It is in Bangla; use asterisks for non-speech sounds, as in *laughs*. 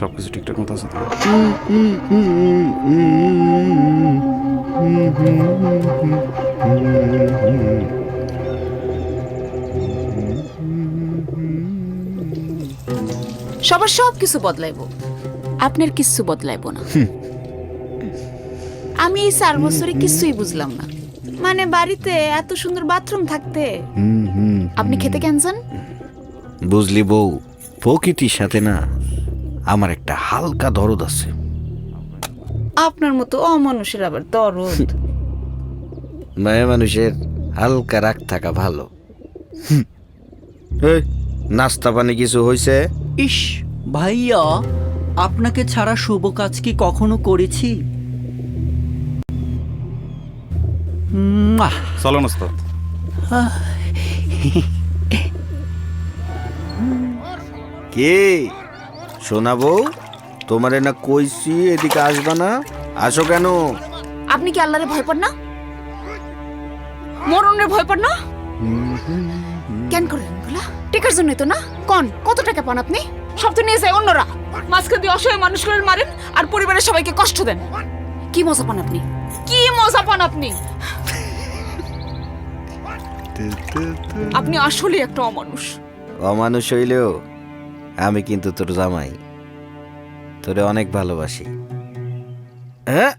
সব কিছু ঠিকঠাক মতো আছে তো? সবার সব কিছু বদলাইব। আপনার কিচ্ছু বদলাইব না। আমি এই চার বছরে কিছুই বুঝলাম না। মানে বাড়িতে এত সুন্দর বাথরুম থাকতে। আপনি খেতে কেন যান বুঝলি বউ প্রকৃতির সাথে না আমার একটা হালকা দরদ আছে। আপনার মতো অমানুষের আবার দরদ। *laughs* মেয়ে মানুষের হালকা রাগ থাকা ভালো। এই, নাস্তা পানি কিছু হয়েছে ইস ভাইয়া আপনাকে ছাড়া শুভ কাজ কি কখনো করেছি? মুয়া! চলো ওস্তাদ কে? বউ তোমারে না কইছি এদিকে আসবা না? আসো কেন? আপনি কি আল্লাহরে ভয় পান না? মরণের ভয় পান না? কেন করেন এগুলা? টেকার জন্যই তো না? কোন কত টাকা পান আপনি? সব তো নিয়ে যায় অন্যরা। মাঝখান দিয়ে অসহায় মানুষগুলোর মারেন আর পরিবারের সবাইকে কষ্ট দেন। কি মজা পান আপনি? কি মজা পান আপনি? আপনি আসলে একটা অমানুষ। অমানুষ হইলেও আমি কিন্তু তোর জামাই। তোরে অনেক ভালোবাসি। হ্যাঁ?